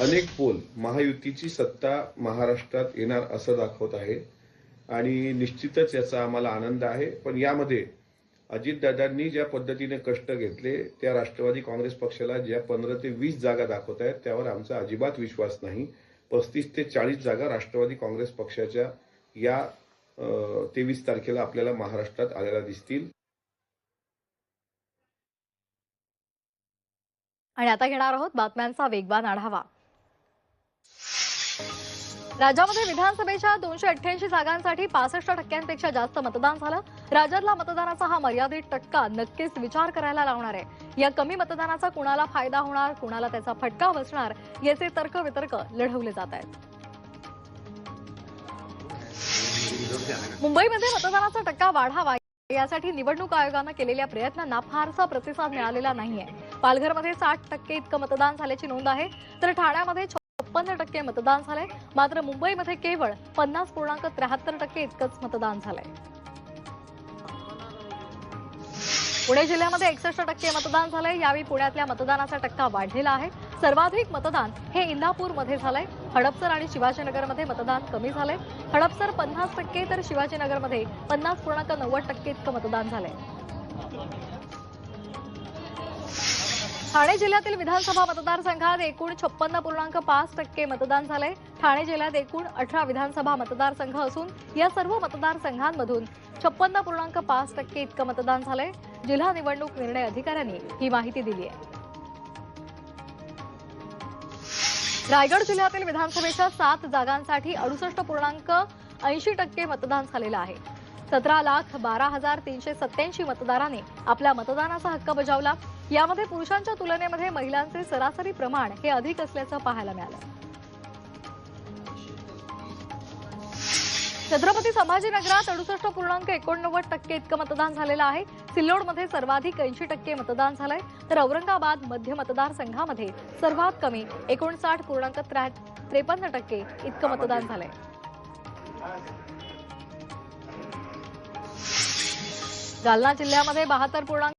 अनेक पोल महायुतीची सत्ता महाराष्ट्रात येणार असं दाखवत आहे. आणि निश्चितच याचा आम्हाला आनंद आहे. पण यामध्ये अजितदादांनी ज्या पद्धतीने कष्ट घेतले त्या राष्ट्रवादी काँग्रेस पक्षाला ज्या पंधरा ते वीस जागा दाखवत आहेत त्यावर आमचा अजिबात विश्वास नाही. पस्तीस ते चाळीस जागा राष्ट्रवादी काँग्रेस पक्षाच्या या तेवीस तारखेला आपल्याला महाराष्ट्रात आलेल्या दिसतील. आणि आता घेणार आहोत बातम्यांचा वेगवान आढावा. राज्यामध्ये विधानसभेच्या दोनशे अठ्ठ्याऐंशी जागांसाठी पासष्ट टक्क्यांपेक्षा जास्त मतदान झालं. राज्यातला मतदानाचा हा मर्यादित टक्का नक्कीच विचार करायला लावणार आहे. या कमी मतदानाचा कुणाला फायदा होणार कुणाला त्याचा फटका बसणार याचे तर्क वितर्क लढवले जात आहेत. मुंबईमध्ये मतदानाचा टक्का वाढावा यासाठी निवडणूक आयोगानं केलेल्या प्रयत्नांना फारसा प्रतिसाद मिळालेला नाहीये. पालघरमध्ये साठ टक्के इतकं मतदान झाल्याची नोंद आहे. तर ठाण्यामध्ये छप्पन्न टक्के मतदान झालंय. मात्र मुंबईमध्ये केवळ पन्नास पूर्णांक त्र्याहत्तर टक्के इतकंच मतदान झालंय. पुणे जिल्ह्यामध्ये एकसष्ट टक्के मतदान झालंय. यावेळी पुण्यातल्या मतदानाचा टक्का वाढलेला आहे. सर्वाधिक मतदान हे इंदापूरमध्ये झालंय. हडपसर आणि शिवाजीनगरमध्ये मतदान कमी झालंय. हडपसर पन्नास टक्के तर शिवाजीनगरमध्ये पन्नास पूर्णांक नव्वद टक्के इतकं मतदान झालंय. ठाणे जिल्ह्यातील विधानसभा मतदारसंघात एकूण छप्पन्न पूर्णांक पाच टक्के मतदान झालंय. ठाणे जिल्ह्यात एकूण अठरा विधानसभा मतदारसंघ असून या सर्व मतदारसंघांमधून छप्पन्न पूर्णांक पाच टक्के इतकं मतदान झालंय. जिल्हा निवडणूक निर्णय अधिकाऱ्यांनी ही माहिती दिली आहे. रायगड जिल्ह्यातील विधानसभेच्या सात जागांसाठी अडुसष्ट पूर्णांक ऐंशी टक्के मतदान झालेलं आहे. सतरा लाख बारा हजार तीनशे सत्याऐंशी मतदारांनी आपल्या मतदानाचा हक्क बजावला. यामध्ये पुरुषांच्या तुलनेमध्ये महिलांचे सरासरी प्रमाण हे अधिक असल्याचं पाहायला मिळालं. छत्रपती संभाजीनगरात अडुसष्ट पूर्णांक एकोणनव्वद टक्के इतकं मतदान झालेलं आहे. सिल्लोडमध्ये सर्वाधिक ऐंशी टक्के मतदान झालंय. तर औरंगाबाद मध्य मतदारसंघामध्ये सर्वात कमी एकोणसाठ पूर्णांक त्रेपन्न टक्के इतकं मतदान झालंय. जालना जिल्ह्यामध्ये बहात्तर पूर्णांक